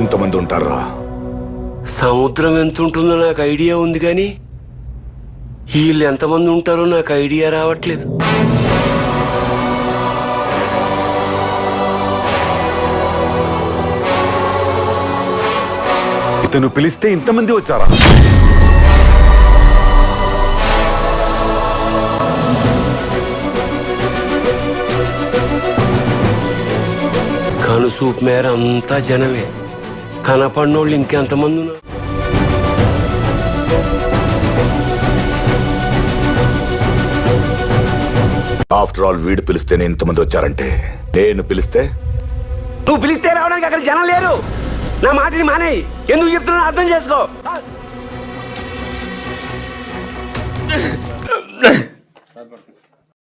ఎంతమంది ఉంటారా? సముద్రం ఎంత ఉంటుందో నాకు ఐడియా ఉంది కానీ వీళ్ళు ఎంతమంది ఉంటారో నాకు ఐడియా రావట్లేదు. ఇతను పిలిస్తే ఇంతమంది వచ్చారా? కనుసూపు మేర అంతా జనమే. కనపడినోళ్ళు ఇంకెంతమంది ఉన్నారు? ఆఫ్టర్ ఆల్ వీడు పిలిస్తేనే ఇంతమంది వచ్చారంటే నేను పిలిస్తే? నువ్వు పిలిస్తే రావడానికి అక్కడ జనం లేరు. నా మాటని మానేయి. ఎందుకు చెప్తున్నా అర్థం చేసుకో.